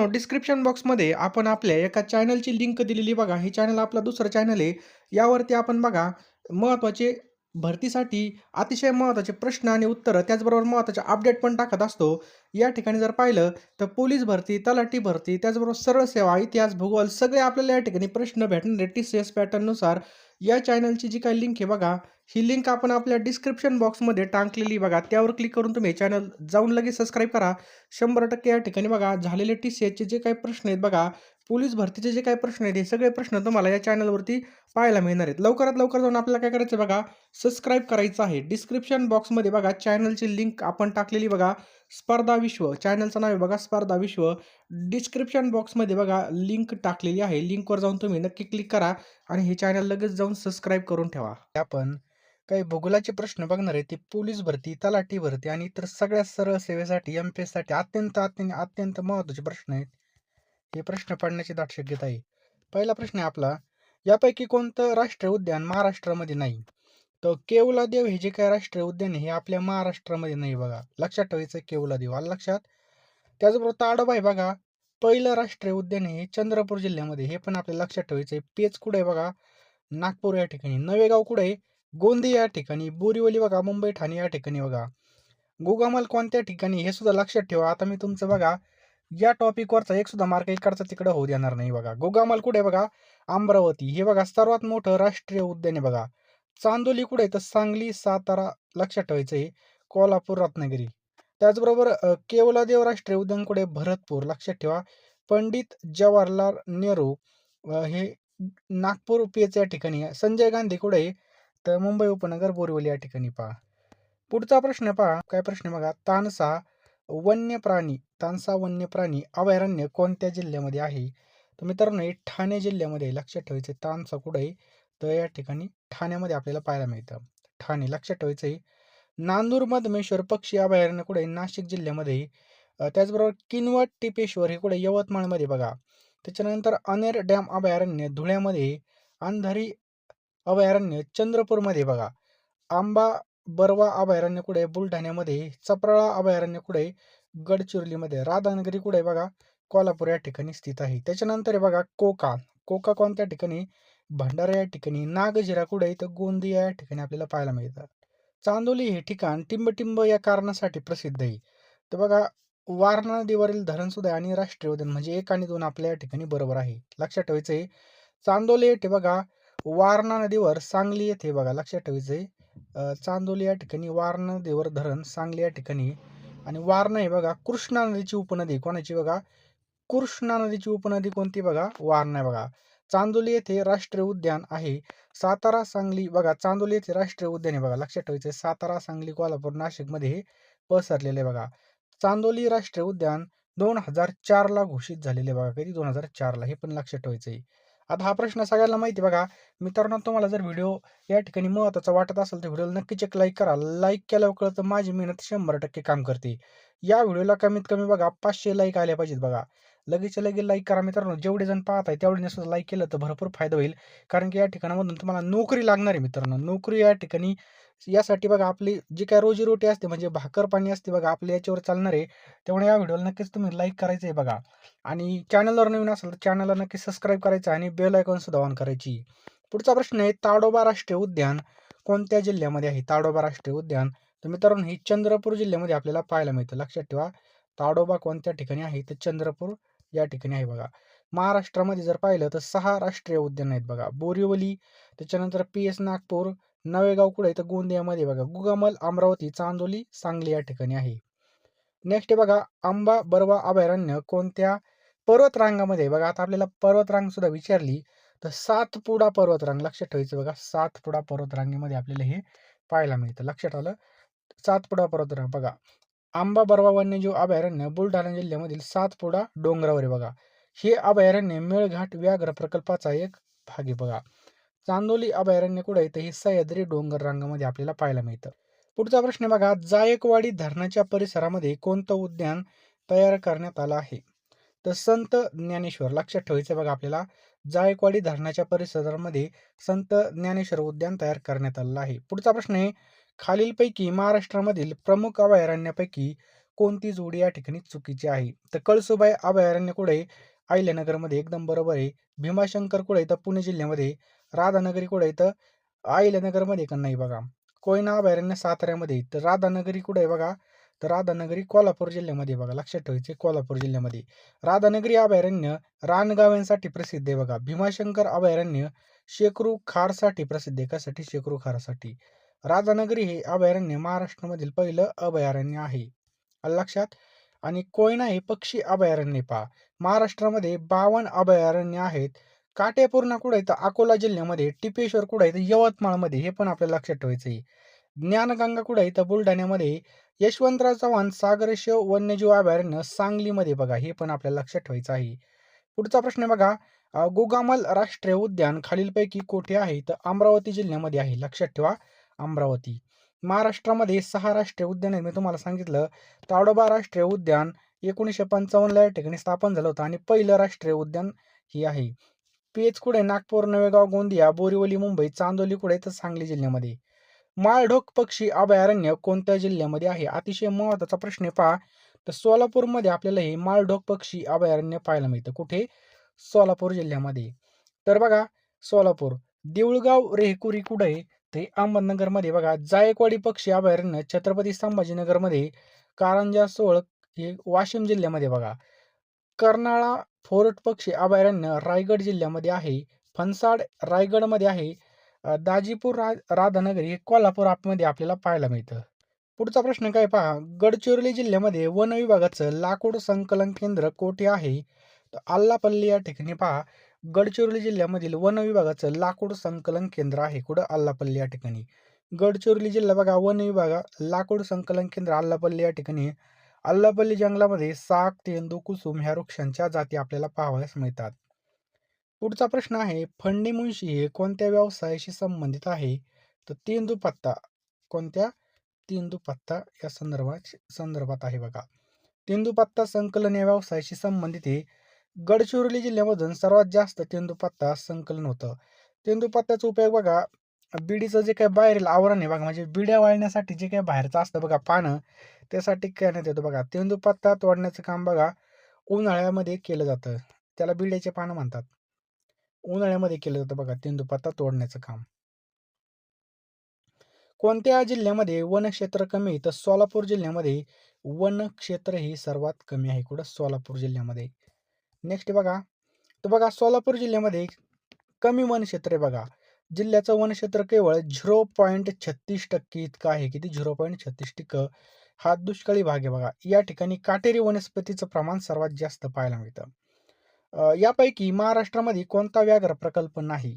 मित्रांनो डिस्क्रिप्शन बॉक्समध्ये आपण आपल्या एका चॅनलची लिंक दिलेली बघा. हे चॅनल आपला दुसरं चॅनल आहे. यावरती आपण बघा महत्त्वाचे भरतीसाठी अतिशय महत्त्वाचे प्रश्न आणि उत्तरं त्याचबरोबर महत्त्वाचे अपडेट पण टाकत असतो. या ठिकाणी जर पाहिलं तर पोलीस भरती तलाठी भरती त्याचबरोबर सरळ सेवा इतिहास भूगोल सगळे आपल्याला या ठिकाणी प्रश्न भेटणार टी सी एस पॅटर्ननुसार या चॅनलची जी काही लिंक आहे बघा ही लिंक आपण आपल्या डिस्क्रिप्शन बॉक्समध्ये टाकलेली बघा. त्यावर क्लिक करून तुम्ही चॅनल जाऊन लगेच सबस्क्राईब करा. शंभर टक्के या ठिकाणी बघा झालेले टी सी एचचे जे काही प्रश्न आहेत बघा पोलीस भरतीचे जे काही प्रश्न आहेत हे सगळे प्रश्न तुम्हाला या चॅनलवरती पाहायला मिळणार आहेत. लवकरात लवकर जाऊन आपल्याला काय करायचं आहे बघा सबस्क्राईब करायचं आहे. डिस्क्रिप्शन बॉक्समध्ये बघा चॅनलची लिंक आपण टाकलेली बघा स्पर्धा विश्व. चॅनलचं नाव आहे बघा स्पर्धा विश्व. डिस्क्रिप्शन बॉक्समध्ये बघा लिंक टाकलेली आहे. लिंकवर जाऊन तुम्ही नक्की क्लिक करा आणि हे चॅनल लगेच जाऊन सबस्क्राईब करून ठेवा. आपण काही भूगोलाचे प्रश्न बघणार आहे ते पोलीस भरती तलाठी भरती आणि इतर सगळ्या सरळ सेवेसाठी एम पी एससाठी अत्यंत अत्यंत अत्यंत महत्त्वाचे प्रश्न आहेत. हे प्रश्न पडण्याची दाट शक्यता आहे. पहिला प्रश्न आहे आपला यापैकी कोणतं राष्ट्रीय उद्यान महाराष्ट्रामध्ये नाही? तर केवलादेव हे जे काय राष्ट्रीय उद्यान आहे हे आपल्या महाराष्ट्रामध्ये नाही बघा. लक्षात ठेवायचं केवलादेव आलं लक्षात? त्याचबरोबर ताडोबा आहे बघा. पहिलं राष्ट्रीय उद्यान हे चंद्रपूर जिल्ह्यामध्ये हे पण आपल्याला लक्षात ठेवायचं आहे. पेच कुठे आहे बघा? नागपूर या ठिकाणी. नवेगाव कुठे आहे? गोंदी या ठिकाणी. बोरीवली बघा मुंबई ठाणे या ठिकाणी बघा. गोगामल कोणत्या ठिकाणी हे सुद्धा लक्षात ठेवा. आता मी तुमचं बघा या टॉपिकवरचा एक सुद्धा मार्क इकडचा तिकडं होऊ देणार नाही बघा. गोगामाल कुठे बघा? अमरावती. हे बघा सर्वात मोठं राष्ट्रीय उद्यान आहे बघा. चांदोली कुठे आहे? तर सांगली सातारा लक्षात ठेवायचं आहे. कोल्हापूर रत्नागिरी. त्याचबरोबर केवलादेव राष्ट्रीय उद्यान कुठे भरतपूर. लक्षात ठेवा. पंडित जवाहरलाल नेहरू हे नागपूर पेच या ठिकाणी आहे. संजय गांधी कुठे आहे? तर मुंबई उपनगर बोरिवली या ठिकाणी पहा. पुढचा प्रश्न पहा. काय प्रश्न आहे बघा? तानसा वन्य प्राणी तानसा वन्य प्राणी अभयारण्य कोणत्या जिल्ह्यामध्ये आहे? तर मित्रांनो हे ठाणे जिल्ह्यामध्ये आहे. लक्षात ठेवायचं तानसा कुठे आहे? तर या ठिकाणी ठाण्यामध्ये आपल्याला पाहायला मिळतं. ठाणे लक्षात ठेवायचं आहे. नांदूर मधमेश्वर पक्षी अभयारण्य कुठे नाशिक जिल्ह्यामध्ये त्याचबरोबर किनवट टिपेश्वर हे कुठे यवतमाळमध्ये बघा. त्याच्यानंतर अनेर डॅम अभयारण्य धुळ्यामध्ये अंधारी अभयारण्य चंद्रपूरमध्ये बघा. आंबा बरवा अभयारण्य कुठे बुलढाण्यामध्ये चपराळा अभयारण्य कुठे गडचिरोलीमध्ये राधानगरी कुठे बघा कोल्हापूर या ठिकाणी स्थित आहे. त्याच्यानंतर आहे बघा कोका. कोका कोणत्या ठिकाणी? भंडारा या ठिकाणी. नागझिरा कुठे तर गोंदिया या ठिकाणी आपल्याला पाहायला मिळतं चांदोली हे ठिकाण टिंबटिंब या कारणासाठी प्रसिद्ध आहे. तर बघा वारणा नदीवरील धरणसुद्धा आणि राष्ट्रीय उद्यान म्हणजे एक आणि दोन आपल्या या ठिकाणी बरोबर आहे. लक्षात ठेवायचं आहे चांदोली येथे बघा वारणा नदीवर सांगली येथे बघा लक्षात ठेवायचं आहे चांदोली या ठिकाणी वारणा नदीवर धरण सांगली या ठिकाणी. आणि वारणा हे बघा कृष्णा नदीची उपनदी. कोणाची बघा? कृष्णा नदीची उपनदी कोणती बघा? वारणा आहे बघा. चांदोली येथे राष्ट्रीय उद्यान आहे. सातारा सांगली बघा चांदोली येथे राष्ट्रीय उद्यान आहे बघा. लक्षात ठेवायचं सातारा सांगली कोल्हापूर नाशिकमध्ये पसरलेले आहे बघा. चांदोली राष्ट्रीय उद्यान दोन हजार चारला घोषित झालेले आहे बघा. कधी? दोन हजार चारला. हे पण लक्षात ठेवायचं आहे आता हा प्रश्न सगळ्यांना माहिती आहे बघा. मित्रांनो तुम्हाला जर व्हिडिओ या ठिकाणी महत्त्वाचा वाटत असेल तर व्हिडिओला नक्कीच एक लाईक करा. लाईक केल्यावर कळतं माझी मेहनत शंभर टक्के काम करते. या व्हिडिओला कमीत कमी बघा पाचशे लाईक आल्या पाहिजेत बघा. लगेचच्या लगेच लाईक करा मित्रांनो. जेवढे जण पाहत आहे तेवढे सुद्धा लाईक केलं तर भरपूर फायदा होईल. कारण की या ठिकाणामधून तुम्हाला नोकरी लागणार आहे मित्रांनो. नोकरी या ठिकाणी यासाठी बघा आपली जी काय रोजीरोटी असते म्हणजे भाकर पाणी असते बघा आपल्या याच्यावर चालणार आहे. त्यामुळे या व्हिडिओला नक्कीच तुम्ही लाईक करायचं आहे बघा. आणि चॅनलवर नवीन असेल तर चॅनलला नक्की सबस्क्राईब करायचं आणि बेल आयकॉन सुद्धा ऑन करायची. पुढचा प्रश्न आहे ताडोबा राष्ट्रीय उद्यान कोणत्या जिल्ह्यामध्ये आहे? ताडोबा राष्ट्रीय उद्यान. तर मित्रांनो ही चंद्रपूर जिल्ह्यामध्ये आपल्याला पाहायला मिळतं. लक्षात ठेवा ताडोबा कोणत्या ठिकाणी आहे? तर चंद्रपूर या ठिकाणी आहे बघा. महाराष्ट्रामध्ये जर पाहिलं तर सहा राष्ट्रीय उद्यान आहेत बघा. बोरिवली त्याच्यानंतर पी एस नागपूर नवेगाव कुठे तर गोंदियामध्ये बघा. गुगामल अमरावती चांदोली सांगली या ठिकाणी आहे. नेक्स्ट आहे बघा आंबा बरवा अभयारण्य कोणत्या पर्वतरांगामध्ये आहे? बघा आता आपल्याला पर्वतरांग सुद्धा विचारली तर सातपुडा पर्वतरांग लक्षात ठेवायचं बघा. सातपुडा पर्वतरांगेमध्ये आपल्याला हे पाहायला मिळतं. लक्षात आलं? सातपुडा पर्वतरांग बघा. आंबाबर्वा वन्यजीव अभयारण्य बुलढाणा जिल्ह्यामधील सातपुडा डोंगरावर आहे बघा. हे अभयारण्य मेळघाट व्याघ्र प्रकल्पाचा एक भाग आहे बघा. चांदोली अभयारण्य कुठं आहे? तर हे सह्याद्री डोंगर रांगामध्ये आपल्याला पाहायला मिळतं. पुढचा प्रश्न बघा जायकवाडी धरणाच्या परिसरामध्ये कोणतं उद्यान तयार करण्यात आलं आहे? तर संत ज्ञानेश्वर लक्षात ठेवायचं बघा आपल्याला जायकवाडी धरणाच्या परिसरामध्ये संत ज्ञानेश्वर उद्यान तयार करण्यात आलेलं आहे. पुढचा प्रश्न आहे खालीलपैकी महाराष्ट्रामधील प्रमुख अभयारण्यापैकी कोणती जोडी या ठिकाणी चुकीची आहे? तर कळसुबाई अभयारण्य कुठे आहे? अहिल्यानगरमध्ये एकदम बरोबर आहे. भीमाशंकर कुठे तर पुणे जिल्ह्यामध्ये राधानगरी कुठे तर अहिल्यानगरमध्ये का नाही बघा? कोयना अभयारण्य साताऱ्यामध्ये तर राधानगरी कुठे आहे बघा. तर राधानगरी कोल्हापूर जिल्ह्यामध्ये बघा. लक्षात ठेवायचे कोल्हापूर जिल्ह्यामध्ये राधानगरी अभयारण्य रानगाव्यांसाठी प्रसिद्ध आहे बघा. भीमाशंकर अभयारण्य शेकरू खारसाठी प्रसिद्ध आहे. कशासाठी? शेकरू खारसाठी. राजानगरी हे अभयारण्य महाराष्ट्रामधील पहिलं अभयारण्य आहे. लक्षात? आणि कोयना हे पक्षी अभयारण्य पहा. महाराष्ट्रामध्ये बावन्न अभयारण्य आहेत. काटेपूर्णा कुठं आहे तर अकोला जिल्ह्यामध्ये टिपेश्वर कुठं आहे तर यवतमाळमध्ये हे पण आपल्याला लक्षात ठेवायचं आहे ज्ञानगंगा कुठं आहे तर बुलढाण्यामध्ये यशवंतराव चव्हाण सागरेश्वर वन्यजीव अभयारण्य सांगलीमध्ये बघा हे पण आपल्याला लक्षात ठेवायचं आहे. पुढचा प्रश्न बघा गोगामल राष्ट्रीय उद्यान खालीलपैकी कोठे आहे? तर अमरावती जिल्ह्यामध्ये आहे. लक्षात ठेवा. अमरावती. महाराष्ट्रामध्ये सहा राष्ट्रीय उद्यान आहेत मी तुम्हाला सांगितलं. ताडोबा राष्ट्रीय उद्यान एकोणीसशे पंचावन्नला या ठिकाणी स्थापन झालं होतं आणि पहिलं राष्ट्रीय उद्यान हे आहे. पेच कुठे नागपूर नवेगाव गोंदिया बोरिवली मुंबई चांदोली कुठे तर सांगली जिल्ह्यामध्ये. माळढोक पक्षी अभयारण्य कोणत्या जिल्ह्यामध्ये आहे? अतिशय महत्त्वाचा प्रश्न पहा. तर सोलापूरमध्ये आपल्याला हे माळढोक पक्षी अभयारण्य पाहायला मिळतं. कुठे? सोलापूर जिल्ह्यामध्ये. तर बघा सोलापूर. देऊळगाव रेहकुरी कुठे ते अहमदनगरमध्ये बघा जायकवाडी पक्षी अभयारण्य छत्रपती संभाजीनगरमध्ये कारंजा सोळक हे वाशिम जिल्ह्यामध्ये बघा. कर्नाळा फोर्ट पक्षी अभयारण्य रायगड जिल्ह्यामध्ये आहे. फनसाड रायगडमध्ये आहे. दाजीपूर रा राधानगरी हे कोल्हापूर आपमध्ये आपल्याला पाहायला मिळतं. पुढचा प्रश्न काय पहा? गडचिरोली जिल्ह्यामध्ये वन विभागाचं लाकूड संकलन केंद्र कोठे आहे? तर आल्लापल्ली या ठिकाणी पहा. गडचिरोली जिल्ह्यामधील वन विभागाचं लाकूड संकलन केंद्र आहे. कुठं? आल्लापल्ली या ठिकाणी. गडचिरोली जिल्हा बघा वन विभाग लाकूड संकलन केंद्र आल्लापल्ली या ठिकाणी आल्लापल्ली जंगलामध्ये साग तेंदू कुसुम ह्या वृक्षांच्या जाती आपल्याला पाहावयास मिळतात. पुढचा प्रश्न आहे फंडी मुंशी हे कोणत्या व्यवसायाशी संबंधित आहे? तर तेंदू पत्ता. कोणत्या? तेंदू पत्ता या संदर्भात संदर्भात आहे बघा. तेंदू पत्ता संकलन या व्यवसायाशी संबंधित आहे. गडचिरोली जिल्ह्यामधून सर्वात जास्त तेंदूपत्ता संकलन होतं. तेंदूपत्त्याचा उपयोग बघा बिडीचं जे काही बाहेरील आवरण आहे बघा म्हणजे बिड्या वाळण्यासाठी जे काही बाहेरचं असतं बघा पानं त्यासाठी करण्यात येतं बघा. तेंदूपत्ता तोडण्याचं काम बघा उन्हाळ्यामध्ये केलं जातं. त्याला बिड्याचे पानं म्हणतात. उन्हाळ्यामध्ये केलं जातं बघा तेंदूपत्ता तोडण्याचं काम. कोणत्या जिल्ह्यामध्ये वनक्षेत्र कमी तर सोलापूर जिल्ह्यामध्ये वनक्षेत्र हे सर्वात कमी आहे. कुठं? सोलापूर जिल्ह्यामध्ये. नेक्स्ट बघा. तर बघा सोलापूर जिल्ह्यामध्ये कमी वनक्षेत्र आहे बघा. जिल्ह्याचं वनक्षेत्र केवळ झिरो पॉईंट छत्तीस टक्के इतकं आहे किती? झिरो पॉईंट छत्तीस टक्क. हा दुष्काळी भाग आहे बघा. या ठिकाणी काटेरी वनस्पतीचं प्रमाण सर्वात जास्त पाहायला मिळतं. यापैकी महाराष्ट्रामध्ये कोणता व्याघ्र प्रकल्प नाही?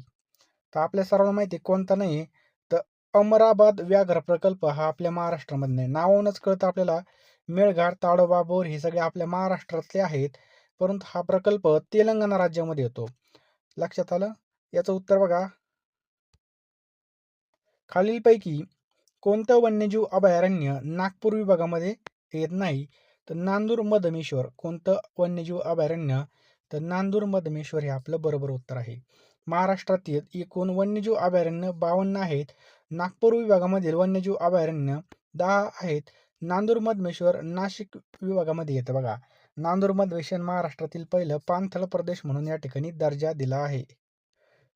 तर आपल्या सर्वांना माहिती आहे कोणता नाही? तर अमराबाद व्याघ्र प्रकल्प हा आपल्या महाराष्ट्रामध्ये नाही नावावरूनच कळतं आपल्याला. मेळघाट ताडोबा बोर हे सगळे आपल्या महाराष्ट्रातले आहेत. परंतु हा प्रकल्प तेलंगणा राज्यामध्ये येतो. लक्षात आलं? याचं उत्तर बघा. खालीलपैकी कोणतं वन्यजीव अभयारण्य नागपूर विभागामध्ये येत नाही तर नांदूर मधमेश्वर. कोणतं वन्यजीव अभयारण्य? तर नांदूर मधमेश्वर हे आपलं बरोबर उत्तर आहे. महाराष्ट्रातील एकूण वन्यजीव अभयारण्य बावन्न आहेत. नागपूर विभागामधील वन्यजीव अभयारण्य दहा आहेत. नांदूर मधमेश्वर नाशिक विभागामध्ये येतं बघा. नांदूर मधमेश्वर महाराष्ट्रातील पहिलं पाणथळ प्रदेश म्हणून या ठिकाणी दर्जा दिला आहे.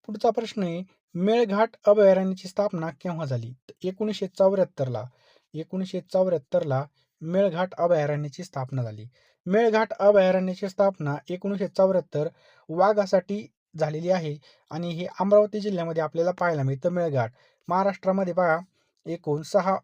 पुढचा प्रश्न आहे मेळघाट अभयारण्याची स्थापना केव्हा झाली? एकोणीसशे चौऱ्याहत्तरला एकोणीसशे चौऱ्याहत्तरला मेळघाट अभयारण्याची स्थापना झाली. मेळघाट अभयारण्याची स्थापना एकोणीसशे चौऱ्याहत्तर वाघासाठी झालेली आहे आणि हे अमरावती जिल्ह्यामध्ये आपल्याला पाहायला मिळतं मेळघाट. महाराष्ट्रामध्ये पहा एकूण सहा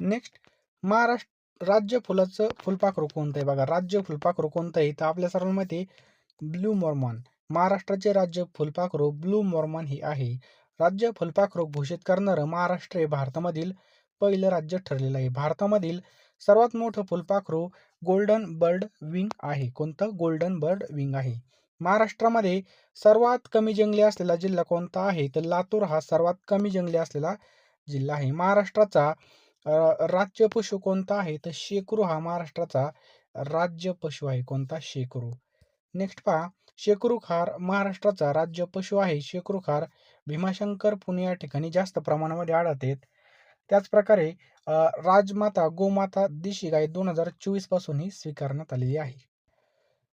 नेक्स्ट महाराष्ट्र राज्य फुलाचं फुलपाखरू कोणतं आहे बघा? राज्य फुलपाखरू कोणतं आहे? तर आपल्या सर्वांना माहिती आहे ब्लू मॉर्मॉन. महाराष्ट्राचे राज्य फुलपाखरू ब्लू मॉर्मॉन हे आहे. राज्य फुलपाखरू घोषित करणारं महाराष्ट्र हे भारतामधील पहिलं राज्य ठरलेलं आहे. भारतामधील सर्वात मोठं फुलपाखरू गोल्डन बर्ड विंग आहे. कोणतं? गोल्डन बर्ड विंग आहे. महाराष्ट्रामध्ये सर्वात कमी जंगले असलेला जिल्हा कोणता आहे? तर लातूर हा सर्वात कमी जंगले असलेला जिल्हा आहे. महाराष्ट्राचा राज्य पशु कोणता आहे? तर शेकरू हा महाराष्ट्राचा राज्य पशु आहे. कोणता? शेकरू. नेक्स्ट पहा. शेकरू खार महाराष्ट्राचा राज्य पशु आहे. शेकरू खार भीमाशंकर पुणे या ठिकाणी जास्त प्रमाणामध्ये आढळते त्याचप्रकारे राजमाता गोमाता देशी गाय दोन हजार चोवीसपासून ही स्वीकारण्यात आलेली आहे.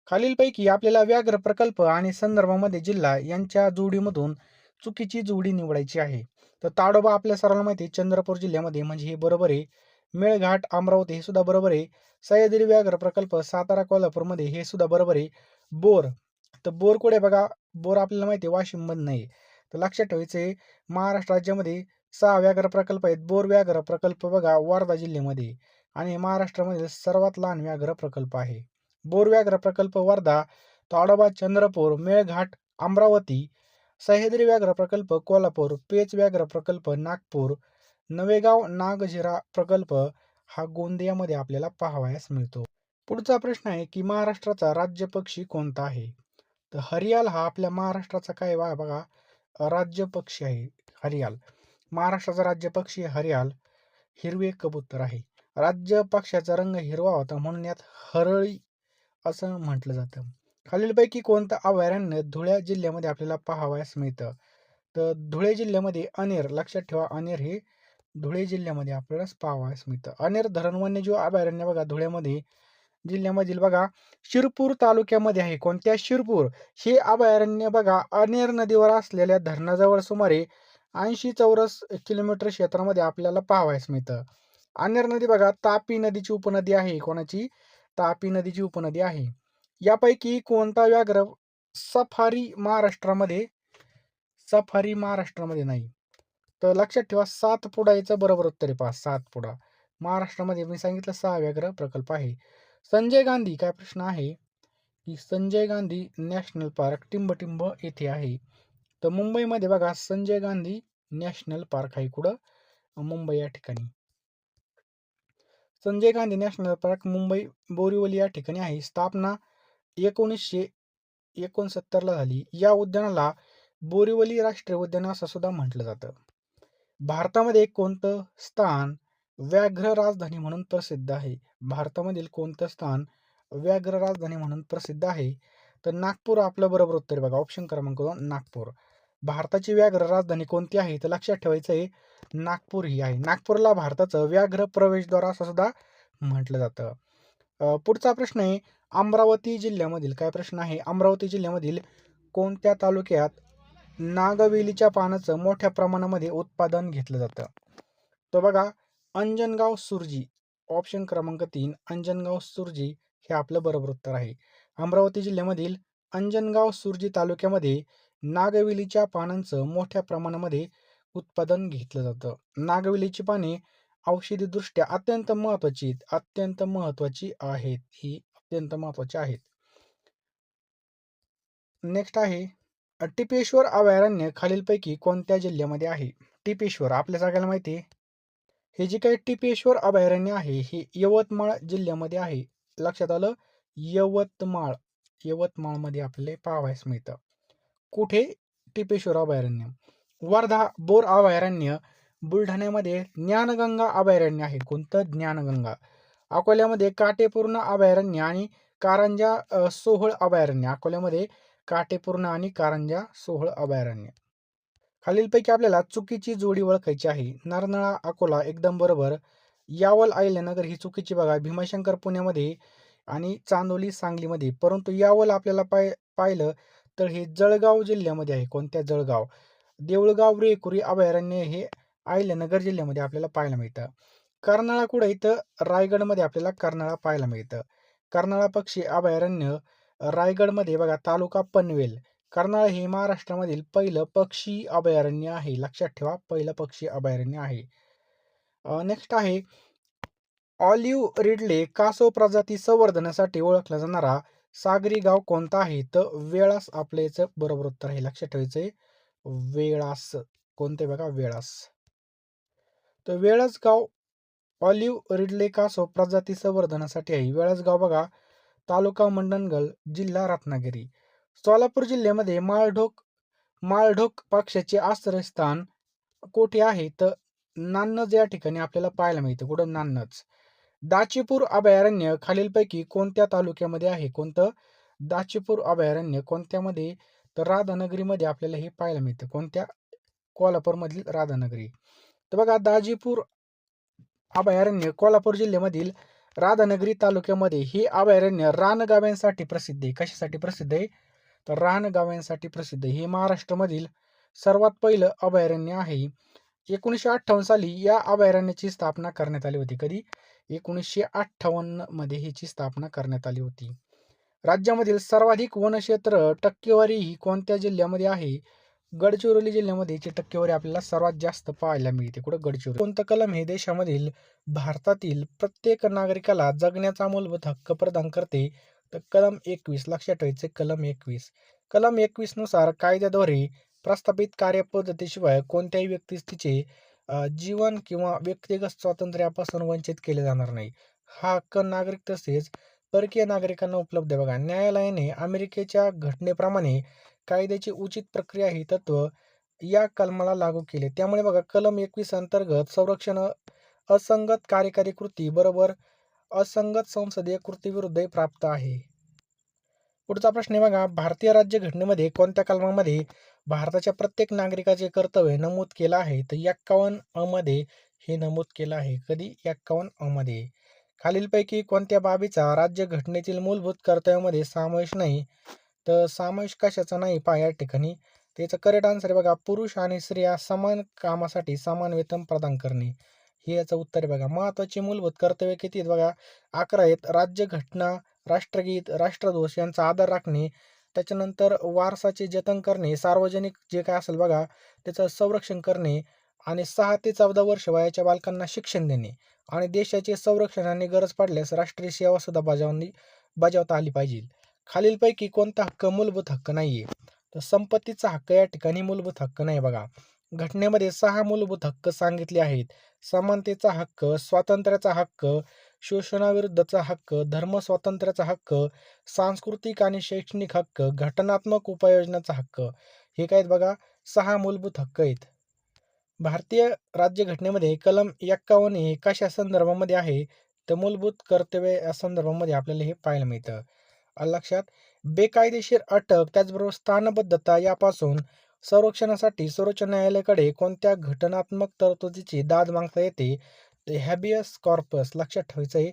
खालीलपैकी आपल्याला व्याघ्र प्रकल्प आणि संदर्भामध्ये जिल्हा यांच्या जोडीमधून चुकीची जोडी निवडायची आहे. तर ताडोबा आपल्या सर्वांना माहिती आहे चंद्रपूर जिल्ह्यामध्ये म्हणजे हे बरोबर आहे. मेळघाट अमरावती हे सुद्धा बरोबर आहे. सह्याद्री व्याघ्र प्रकल्प सातारा कोल्हापूरमध्ये हे सुद्धा बरोबर आहे. बोर तर बोर कुठे बघा? बोर आपल्याला माहिती आहे वाशिममध्ये नाही तर लक्षात ठेवायचं आहे महाराष्ट्र राज्यामध्ये सहा व्याघ्र प्रकल्प आहेत. बोर व्याघ्र प्रकल्प बघा वर्धा जिल्ह्यामध्ये आणि महाराष्ट्रामधील सर्वात लहान व्याघ्र प्रकल्प आहे. बोर व्याघ्र प्रकल्प वर्धा ताडोबा चंद्रपूर मेळघाट अमरावती सह्याद्री व्याघ्र प्रकल्प कोल्हापूर पेच व्याघ्र प्रकल्प नागपूर नवेगाव नागझिरा प्रकल्प हा गोंदियामध्ये आपल्याला पाहावयास मिळतो. पुढचा प्रश्न आहे की महाराष्ट्राचा राज्य पक्षी कोणता आहे? तर हरियाल हा आपल्या महाराष्ट्राचा काय वा बघा? राज्य पक्षी आहे हरियाल. महाराष्ट्राचा राज्य पक्षी हरियाल. हिरवे कबूतर आहे. राज्य पक्षाचा रंग हिरवा होता म्हणून यात हरळी असं म्हटलं जातं. खालीलपैकी कोणतं अभयारण्य धुळ्या जिल्ह्यामध्ये आपल्याला पाहावयास मिळतं? तर धुळे जिल्ह्यामध्ये अनेर लक्षात ठेवा अनेर हे धुळे जिल्ह्यामध्ये आपल्याला पाहावयास मिळतं. अनेर धरण वन्यजीव अभयारण्य बघा धुळ्यामध्ये जिल्ह्यामधील बघा शिरपूर तालुक्यामध्ये आहे. कोणत्या शिरपूर? हे अभयारण्य बघा अनेर नदीवर असलेल्या धरणाजवळ सुमारे ऐंशी चौरस किलोमीटर क्षेत्रामध्ये आपल्याला पाहावयास मिळतं. अनेर नदी बघा तापी नदीची उपनदी आहे. कोणाची? तापी नदीची उपनदी आहे. यापैकी कोणता व्याघ्र सफारी महाराष्ट्रामध्ये सफारी महाराष्ट्रामध्ये नाही. तर लक्षात ठेवा सात पुडा याचं बरोबर उत्तर आहे पहा सात पुडा महाराष्ट्रामध्ये मी सांगितलं सहा व्याघ्र प्रकल्प आहे. संजय गांधी काय प्रश्न आहे? की संजय गांधी नॅशनल पार्क टिंबटिंब येथे आहे. तर मुंबईमध्ये बघा संजय गांधी नॅशनल पार्क आहे कुठं? मुंबई या ठिकाणी. संजय गांधी नॅशनल पार्क मुंबई बोरिवली या ठिकाणी आहे. स्थापना एकोणीसशे एकोणसत्तरला झाली. या उद्यानाला बोरिवली राष्ट्रीय उद्यान असं सुद्धा म्हटलं जातं. भारतामध्ये कोणतं स्थान व्याघ्र राजधानी म्हणून प्रसिद्ध आहे? भारतामधील कोणतं स्थान व्याघ्र राजधानी म्हणून प्रसिद्ध आहे? तर नागपूर आपलं बरोबर उत्तर बघा. ऑप्शन क्रमांक दोन नागपूर. भारताची व्याघ्र राजधानी कोणती आहे? तर लक्षात ठेवायचं आहे नागपूर ही आहे. नागपूरला भारताचं व्याघ्र प्रवेशद्वार असं सुद्धा म्हटलं जातं. पुढचा प्रश्न आहे अमरावती जिल्ह्यामधील काय प्रश्न आहे? अमरावती जिल्ह्यामधील कोणत्या तालुक्यात नागवेलीच्या पानाचं मोठ्या प्रमाणामध्ये उत्पादन घेतलं जातं? तर बघा अंजनगाव सुरजी ऑप्शन क्रमांक तीन अंजनगाव सुरजी हे आपलं बरोबर उत्तर आहे. अमरावती जिल्ह्यामधील अंजनगाव सुरजी तालुक्यामध्ये नागवेलीच्या पानांचं मोठ्या प्रमाणामध्ये उत्पादन घेतलं जातं. नागवेलीची पाने औषधीदृष्ट्या अत्यंत महत्त्वाची अत्यंत महत्त्वाची आहेत ही. अत्यंत महत्त्वाचे आहेत. नेक्स्ट आहे टिपेश्वर अभयारण्य खालीलपैकी कोणत्या जिल्ह्यामध्ये आहे? टिपेश्वर आपल्या सगळ्याला माहिती आहे. हे जे काही टिपेश्वर अभयारण्य आहे हे यवतमाळ जिल्ह्यामध्ये आहे. लक्षात आलं? यवतमाळ. यवतमाळमध्ये आपल्याला पाहावयास मिळतं. कुठे? टिपेश्वर अभयारण्य. वर्धा बोर अभयारण्य बुलढाण्यामध्ये ज्ञानगंगा अभयारण्य आहे. कोणतं? ज्ञानगंगा. अकोल्यामध्ये काटेपूर्ण अभयारण्य आणि कारंजा अ, सोहळ अभयारण्य. अकोल्यामध्ये काटेपूर्ण आणि कारंजा सोहळ अभयारण्य. खालीलपैकी आपल्याला चुकीची जोडी ओळखायची आहे. नरनळा अकोला एकदम बरोबर. यावल आयल्यानगर ही चुकीची बघा. भीमाशंकर पुण्यामध्ये आणि चांदोली सांगलीमध्ये. परंतु यावल आपल्याला पाय पाहिलं तर हे जळगाव जिल्ह्यामध्ये आहे. कोणत्या जळगाव? देऊळगाव रेकुरी अभयारण्य हे आयल्यानगर जिल्ह्यामध्ये आपल्याला पाहायला मिळतं. कर्नाळा कुठं इथं? रायगडमध्ये आपल्याला कर्नाळा पाहायला मिळतं. कर्नाळा पक्षी अभयारण्य रायगडमध्ये बघा तालुका पनवेल. कर्नाळ हे महाराष्ट्रामधील पहिलं पक्षी अभयारण्य आहे. लक्षात ठेवा पहिलं पक्षी अभयारण्य आहे. नेक्स्ट आहे ऑलिव्ह रिडले कासव प्रजाती संवर्धनासाठी ओळखला जाणारा सागरी गाव कोणता आहे? तर वेळास आपल्या याचं बरोबर उत्तर आहे. लक्षात ठेवायचंय वेळास. कोणते बघा वेळास. तर वेळास गाव ऑलिव्ह रिडलेकासो प्रजाती संवर्धनासाठी आहे? वेळासगाव बघा. तालुका मंडणगड जिल्हा रत्नागिरी. सोलापूर जिल्ह्यामध्ये माळढोक माळढोक पक्षाचे आश्रयस्थान कोठे आहे? तर नान्नज या ठिकाणी आपल्याला पाहायला मिळतं. कुठं? नान्नज. दाचीपूर अभयारण्य खालीलपैकी कोणत्या तालुक्यामध्ये आहे? कोणतं? दाचीपूर अभयारण्य कोणत्यामध्ये? तर राधानगरीमध्ये आपल्याला हे पाहायला मिळतं. कोणत्या? कोल्हापूरमधील राधानगरी. तर बघा दाजीपूर अभयारण्य कोल्हापूर जिल्ह्यामधील राधानगरी तालुक्यामध्ये हे अभयारण्य रानगाव्यांसाठी प्रसिद्ध आहे. कशासाठी प्रसिद्ध आहे? तर रानगाव्यांसाठी प्रसिद्ध आहे. हे महाराष्ट्रामधील सर्वात पहिलं अभयारण्य आहे. एकोणीसशे अठ्ठावन्न साली या अभयारण्याची स्थापना करण्यात आली होती. कधी? एकोणीसशे अठ्ठावन्नमध्ये ह्याची स्थापना करण्यात आली होती. राज्यामधील सर्वाधिक वनक्षेत्र टक्केवारी ही कोणत्या जिल्ह्यामध्ये आहे? गडचिरोली जिल्ह्यामध्ये याची टक्केवारी आपल्याला सर्वात जास्त पाहायला मिळते. कुठं? गडचिरोली. कोणतं कलम हे देशामधील भारतातील प्रत्येक नागरिकाला जगण्याचा मूलभूत हक्क प्रदान करते? तर कलम एकवीस. लक्षात ठेवायचे कलम एकवीस. कलम एकवीसनुसार कायद्याद्वारे प्रस्थापित कार्यपद्धतीशिवाय कोणत्याही व्यक्तीस तिचे जीवन किंवा व्यक्तिगत स्वातंत्र्यापासून वंचित केले जाणार नाही. हा हक्क नागरिक तसेच परकीय नागरिकांना उपलब्ध बघा न्यायालयाने अमेरिकेच्या घटनेप्रमाणे कायद्याची उचित प्रक्रिया ही तत्व या कलमाला लागू केले. त्यामुळे बघा कलम एकवीस अंतर्गत संरक्षण असंगत कार्यकारी कृती बरोबर असंगत संसदीय कृतीविरुद्ध प्राप्त आहे. पुढचा प्रश्न आहे बघा भारतीय राज्यघटनेमध्ये कोणत्या कलमामध्ये भारताच्या प्रत्येक नागरिकाचे कर्तव्य नमूद केलं आहे? तर एक्कावन्न अ मध्ये हे नमूद केलं आहे. कधी? एक्कावन्न अ मध्ये. खालीलपैकी कोणत्या बाबीचा राज्य घटनेतील मूलभूत कर्तव्यामध्ये समावेश नाही? तर समावेश कशाचा नाही पहा या ठिकाणी. त्याचं करेक्ट आन्सर आहे बघा पुरुष आणि स्त्रिया समान कामासाठी समान वेतन प्रदान करणे. हे याचं उत्तर आहे बघा. महत्त्वाची मूलभूत कर्तव्य किती आहेत बघा? अकरा आहेत. राज्यघटना राष्ट्रगीत राष्ट्रध्वज यांचा आदर राखणे. त्याच्यानंतर वारसाचे जतन करणे. सार्वजनिक जे काय असेल बघा त्याचं संरक्षण करणे. आणि सहा ते चौदा वर्ष वयाच्या बालकांना शिक्षण देणे. आणि देशाचे संरक्षण आणि गरज पडल्यास राष्ट्रीय सेवा सुद्धा बजावणी बजावता आली पाहिजे. खालीलपैकी कोणता हक्क मूलभूत हक्क नाहीये. तर संपत्तीचा हक्क या ठिकाणी मूलभूत हक्क नाही बघा. घटनेमध्ये सहा मूलभूत हक्क सांगितले आहेत. समानतेचा हक्क स्वातंत्र्याचा हक्क शोषणाविरुद्धचा हक्क धर्म स्वातंत्र्याचा हक्क सांस्कृतिक आणि शैक्षणिक हक्क घटनात्मक उपाययोजनाचा हक्क. हे काय आहेत बघा? सहा मूलभूत हक्क आहेत. भारतीय राज्यघटनेमध्ये कलम एक्कावन्न हे कशा संदर्भामध्ये आहे? तर मूलभूत कर्तव्य या संदर्भामध्ये आपल्याला हे पाहायला मिळतं. लक्षात बेकायदेशीर अटक त्याचबरोबर स्थानबद्धता यापासून संरक्षणासाठी सर्वोच्च न्यायालयाकडे कोणत्या घटनात्मक तरतुदीची दाद मागता येते? ते हॅबियस कॉर्पस लक्षात ठेवायचं आहे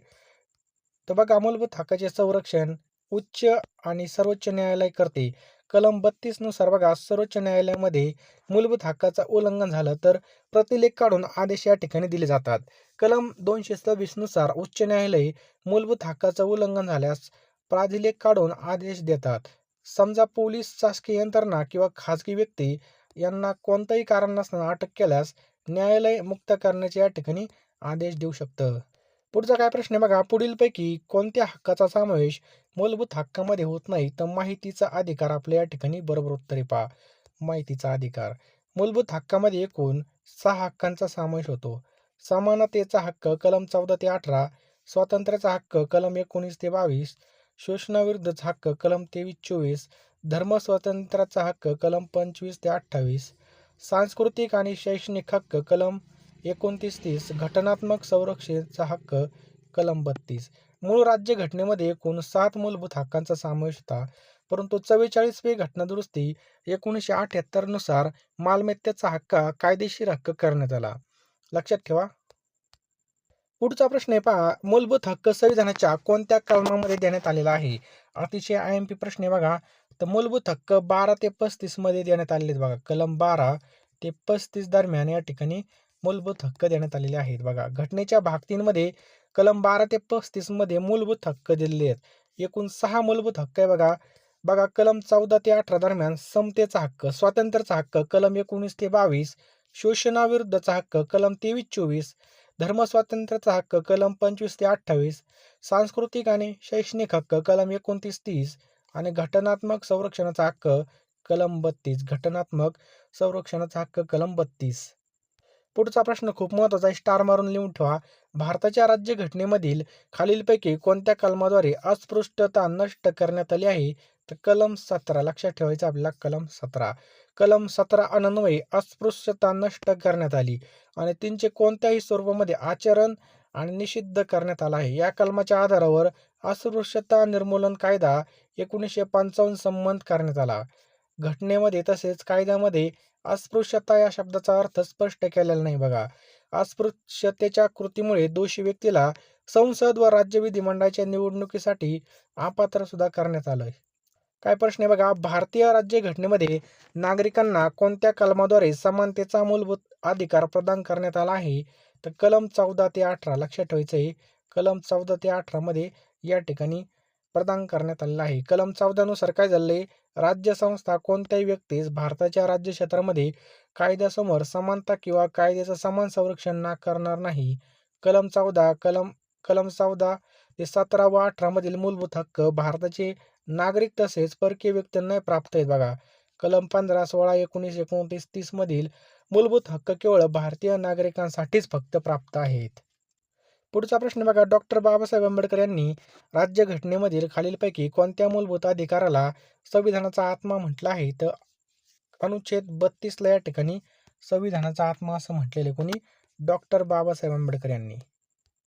तर बघा मूलभूत हक्काचे संरक्षण उच्च आणि सर्वोच्च न्यायालय करते. कलम बत्तीसनुसार बघा सर्वोच्च न्यायालयामध्ये मूलभूत हक्काचं उल्लंघन झालं तर प्रतिलेख काढून आदेश या ठिकाणी दिले जातात. कलम दोनशे सव्वीसनुसार उच्च न्यायालय मूलभूत हक्काचं उल्लंघन झाल्यास प्राधिलेख काढून आदेश देतात. समजा पोलीस शासकीय यंत्रणा किंवा खाजगी व्यक्ती यांना कोणतंही कारण नसताना अटक केल्यास न्यायालय मुक्त करण्याचे या ठिकाणी आदेश देऊ शकतं. पुढचा काय प्रश्न आहे बघा. पुढीलपैकी कोणत्या हक्काचा समावेश मूलभूत हक्कामध्ये होत नाही तर माहितीचा अधिकार आपल्या या ठिकाणी बरोबर उत्तरे पहा. माहितीचा अधिकार. मूलभूत हक्कामध्ये एकूण सहा हक्कांचा समावेश होतो. समानतेचा हक्क कलम चौदा ते अठरा स्वातंत्र्याचा हक्क कलम एकोणीस ते बावीस शोषणाविरुद्धचा हक्क कलम तेवीस चोवीस धर्मस्वातंत्र्याचा हक्क कलम पंचवीस ते अठ्ठावीस सांस्कृतिक आणि शैक्षणिक हक्क कलम एकोणतीस तीस घटनात्मक संरक्षणचा हक्क कलम बत्तीस. मूळ राज्यघटनेमध्ये एकूण सात मूलभूत हक्कांचा समावेश होता परंतु चव्वेचाळीसवी घटनादुरुस्ती एकोणीसशे अठ्ठ्याहत्तरनुसार मालमत्तेचा हक्क कायदेशीर हक्क करण्यात आला. लक्षात ठेवा पुढचा प्रश्न आहे पहा मूलभूत हक्क संविधानाच्या कोणत्या कलमामध्ये देण्यात आलेला आहे? अतिशय आय एम पी प्रश्न आहे बघा. तर मूलभूत हक्क बारा ते पस्तीसमध्ये देण्यात आलेले आहेत बघा. कलम बारा ते पस्तीस दरम्यान या ठिकाणी मूलभूत हक्क देण्यात आलेले आहेत बघा. घटनेच्या भाग तीनमध्ये कलम बारा ते पस्तीसमध्ये मूलभूत हक्क दिलेले आहेत. एकूण सहा मूलभूत हक्क आहे बघा. बघा कलम चौदा ते अठरा दरम्यान समतेचा हक्क स्वातंत्र्याचा हक्क कलम एकोणीस ते बावीस शोषणाविरुद्धचा हक्क कलम तेवीस चोवीस धर्मस्वातंत्र्याचा हक्क कलम पंचवीस ते अठ्ठावीस सांस्कृतिक आणि शैक्षणिक हक्क कलम एकोणतीस तीस आणि घटनात्मक संरक्षणाचा हक्क कलम बत्तीस. घटनात्मक संरक्षणाचा हक्क कलम बत्तीस. पुढचा प्रश्न खूप महत्त्वाचा आहे. स्टार मारून लिहून ठेवा. भारताच्या राज्यघटनेमधील खालीलपैकी कोणत्या कलमाद्वारे अस्पृश्यता नष्ट करण्यात आली आहे? तर कलम सतरा. लक्षात ठेवायचं आपल्याला कलम सतरा. कलम सतरा अन्वये अस्पृश्यता नष्ट करण्यात आली आणि त्यांचे कोणत्याही स्वरूपामध्ये आचरण आणि निषिद्ध करण्यात आला आहे. या कलमाच्या आधारावर अस्पृश्यता निर्मूलन कायदा एकोणीसशे पंचावन्न संमत करण्यात आला. घटनेमध्ये तसेच कायद्यामध्ये अस्पृश्यता या शब्दाचा अर्थ स्पष्ट केलेला नाही बघा. अस्पृश्यतेच्या कृतीमुळे दोषी व्यक्तीला संसद व राज्य विधिमंडळाच्या निवडणुकीसाठी अपात्र सुद्धा करण्यात आलं काय प्रश्न आहे बघा भारतीय राज्यघटनेमध्ये नागरिकांना कोणत्या कलमाद्वारे समानतेचा मूलभूत अधिकार प्रदान करण्यात आला आहे? तर कलम चौदा ते अठरा लक्षात ठेवायचं आहे कलम चौदा ते अठरामध्ये या ठिकाणी प्रदान करण्यात आलेला आहे. कलम चौदानुसार काय झालंय? राज्य संस्था कोणत्याही व्यक्तीस भारताच्या राज्य क्षेत्रामध्ये कायद्यासमोर समानता किंवा कायद्याचं समान संरक्षण ना करणार नाही. कलम चौदा कलम कलम चौदा ते सतरा व अठरामधील मूलभूत हक्क भारताचे नागरिक तसेच परकीय व्यक्तींना प्राप्त आहेत बघा. कलम पंधरा सोळा एकोणीस एकोणतीस तीस मधील मूलभूत हक्क केवळ भारतीय नागरिकांसाठीच फक्त प्राप्त आहेत. पुढचा प्रश्न बघा. डॉक्टर बाबासाहेब आंबेडकर यांनी राज्यघटनेमधील खालीलपैकी कोणत्या मूलभूत अधिकाराला संविधानाचा आत्मा म्हटला आहे? तर अनुच्छेद बत्तीसला या ठिकाणी संविधानाचा आत्मा असं म्हटलेलं आहे कोणी? डॉक्टर बाबासाहेब आंबेडकर यांनी.